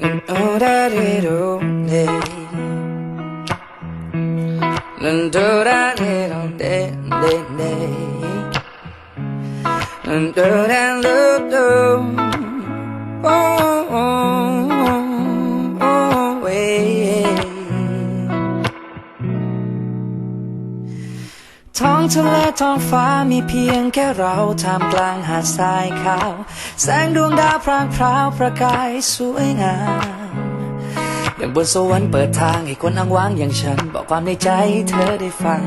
난 오라리로 네난 도라리로 네네네 난 도라리로 ทะเลท้องฟ้ามีเพียงแค่เราท่ามกลางหาดทรายขาว แสงดวงดาวพรางพราวประกายสวยงามอย่างบนสวรรค์เปิดทางให้คนอ้างว้างอย่างฉัน บอกความในใจเธอได้ฟัง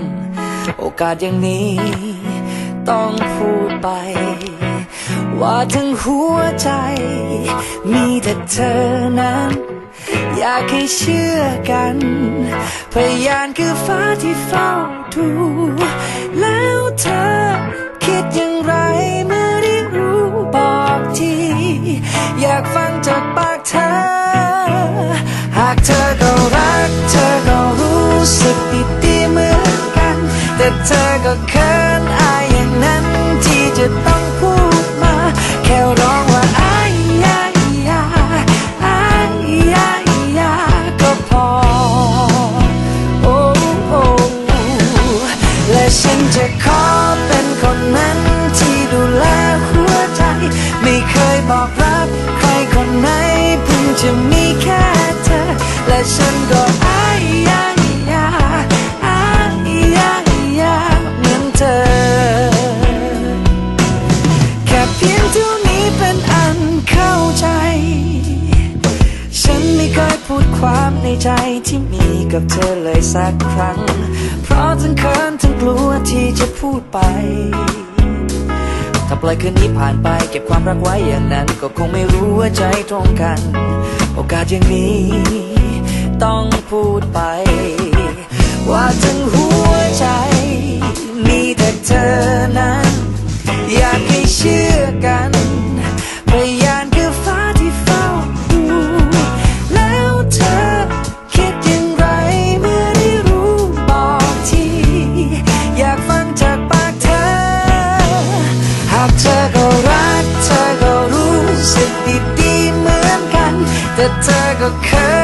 โอกาสอย่างนี้ ต้องพูดไป ว่าทั้งหัวใจ มีแต่เธอนั้น อยากให้เชื่อกัน พยานคือฟ้าที่เฝ้าดูแล้วเธอคิดอย่างไรเมื่อได้รู้บอกที อยากฟังจากปากเธอ หากเธอก็รัก เธอก็รู้สึกดีๆเหมือนกัน แต่เธอก็เขินอาย ก็อายยายาอายยายาเหมือนเธอ แค่เพียงเท่านี้เป็นอันเข้าใจ ฉันไม่เคยพูดความในใจที่มีกับเธอเลยสักครั้ง เพราะทั้งเขินทั้งกลัวที่จะพูดไปถ้าปล่อยคืนนี้ผ่านไปเก็บความรักไว้อย่างนั้น ก็คงไม่รู้ว่าใจตรงกัน โอกาสอย่างนี้ เชื่อกันพยานคือฟ้าที่เฝ้าดูแล้วเธอคิดอย่างไรเมื่อได้รู้บอกที อยากฟังจากปากเธอ หากเธอก็รักเธอก็รู้สึกดีๆเหมือนกัน แต่เธอก็เขินอาย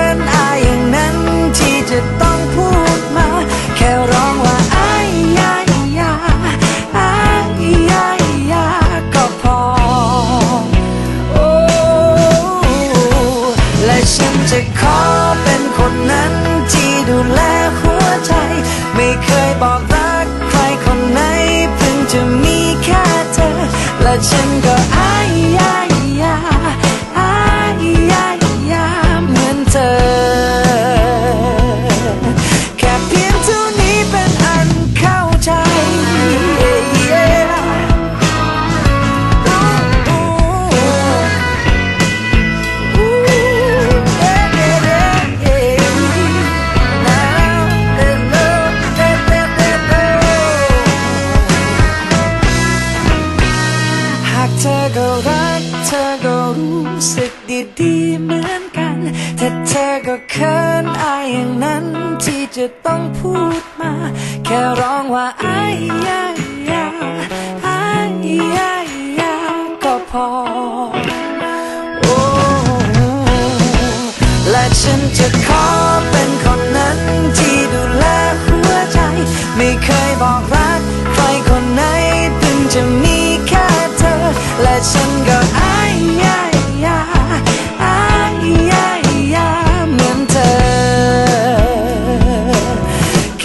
จะขอเป็นคนนั้นที่ดูแลหัวใจ ไม่เคยบอกรักใครคนไหนเพิ่งจะมีแค่เธอ และฉันก็ เธอก็รัก เธอก็รู้สึกดีๆเหมือนกัน แต่เธอก็เขินอายอย่างนั้นที่จะต้องพูดมา แค่ร้องว่าอายยายาอายยายาก็พอ โอ้ และฉันจะขอเป็น 爱呀呀爱呀呀面对看